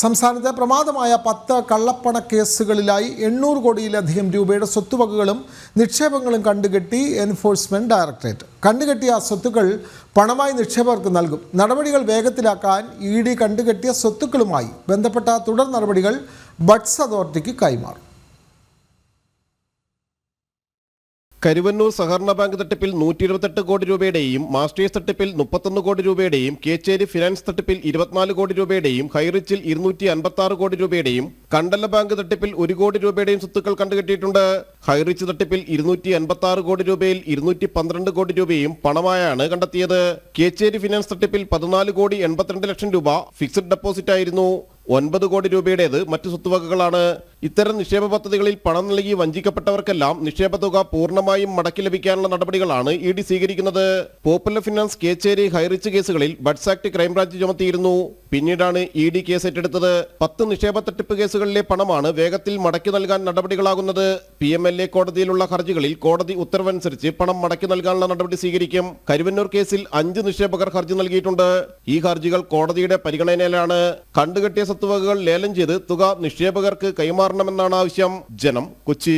സംസ്ഥാനത്തെ പ്രമാദമായ പത്ത് കള്ളപ്പണ കേസുകളിലായി എണ്ണൂറ് കോടിയിലധികം രൂപയുടെ സ്വത്തുവകകളും നിക്ഷേപങ്ങളും കണ്ടുകെട്ടി എൻഫോഴ്സ്മെന്റ് ഡയറക്ടറേറ്റ്. കണ്ടുകെട്ടിയ സ്വത്തുക്കൾ പണമായി നിക്ഷേപകർക്ക് നൽകും. നടപടികൾ വേഗത്തിലാക്കാൻ ഇ ഡി കണ്ടുകെട്ടിയ സ്വത്തുക്കളുമായി ബന്ധപ്പെട്ട തുടർ നടപടികൾ ബഡ്സ് അതോറിറ്റിക്ക് കൈമാറും. കരുവന്നൂർ സഹകരണ ബാങ്ക് തട്ടിപ്പിൽ നൂറ്റി ഇരുപത്തെട്ട് കോടി രൂപയുടെയും മാസ്റ്റേഴ്സ് തട്ടിപ്പിൽ മുപ്പത്തൊന്ന് കോടി രൂപയുടെയും കേച്ചേരി ഫിനാൻസ് തട്ടിപ്പിൽ ഇരുപത്തിനാല് കോടി രൂപയുടെയും ഹൈറിച്ചിൽ ഇരുന്നൂറ്റി അൻപത്തി ആറ് കോടി രൂപയുടെയും കണ്ടല ബാങ്ക് തട്ടിപ്പിൽ ഒരു കോടി രൂപയുടെയും സ്വത്തുക്കൾ കണ്ടുകെട്ടിയിട്ടുണ്ട്. ഹൈറിച്ച് തട്ടിപ്പിൽ ഇരുന്നൂറ്റി അൻപത്തി ആറ് കോടി രൂപയിൽ ഇരുന്നൂറ്റി പന്ത്രണ്ട് കോടി രൂപയും പണമായാണ് കണ്ടെത്തിയത്. കേച്ചേരി ഫിനാൻസ് തട്ടിപ്പിൽ പതിനാല് കോടി എൺപത്തിരണ്ട് ലക്ഷം രൂപ ഫിക്സഡ് ഡെപ്പോസിറ്റ് ആയിരുന്നു. ഒൻപത് കോടി രൂപയുടേത് മറ്റു സ്വത്തുവകകളാണ്. ഇത്തരം നിക്ഷേപ പദ്ധതികളിൽ പണം നൽകി വഞ്ചിക്കപ്പെട്ടവർക്കെല്ലാം നിക്ഷേപ തുക പൂർണമായും മടക്കി ലഭിക്കാനുള്ള നടപടികളാണ് ഇ ഡി സ്വീകരിക്കുന്നത്. പോപ്പുലർ ഫിനാൻസ് കേച്ചേരി ഹൈറിച്ച് കേസുകളിൽ ബഡ്സ് ആക്ട് ക്രൈംബ്രാഞ്ച് ചുമത്തിയിരുന്നു. പിന്നീടാണ് ഇ ഡി കേസ് ഏറ്റെടുത്തത്. പത്ത് നിക്ഷേപ തട്ടിപ്പ് കേസുകളിലെ പണമാണ് വേഗത്തിൽ മടക്കി നൽകാൻ നടപടികളാകുന്നത്. പി എം എൽ എ കോടതിയിലുള്ള ഹർജികളിൽ കോടതി ഉത്തരവനുസരിച്ച് പണം മടക്കി നൽകാനുള്ള നടപടി സ്വീകരിക്കും. കരുവന്നൂർ കേസിൽ അഞ്ച് നിക്ഷേപകർ ഹർജി നൽകിയിട്ടുണ്ട്. ഈ ഹർജികൾ കോടതിയുടെ പരിഗണനയിലാണ്. കണ്ടുകെട്ടിയ സ്വത്തുവകകൾ ലേലം ചെയ്ത് തുക നിക്ഷേപകർക്ക് കൈമാറണമെന്നാണ് ആവശ്യം. ജനം കൊച്ചി.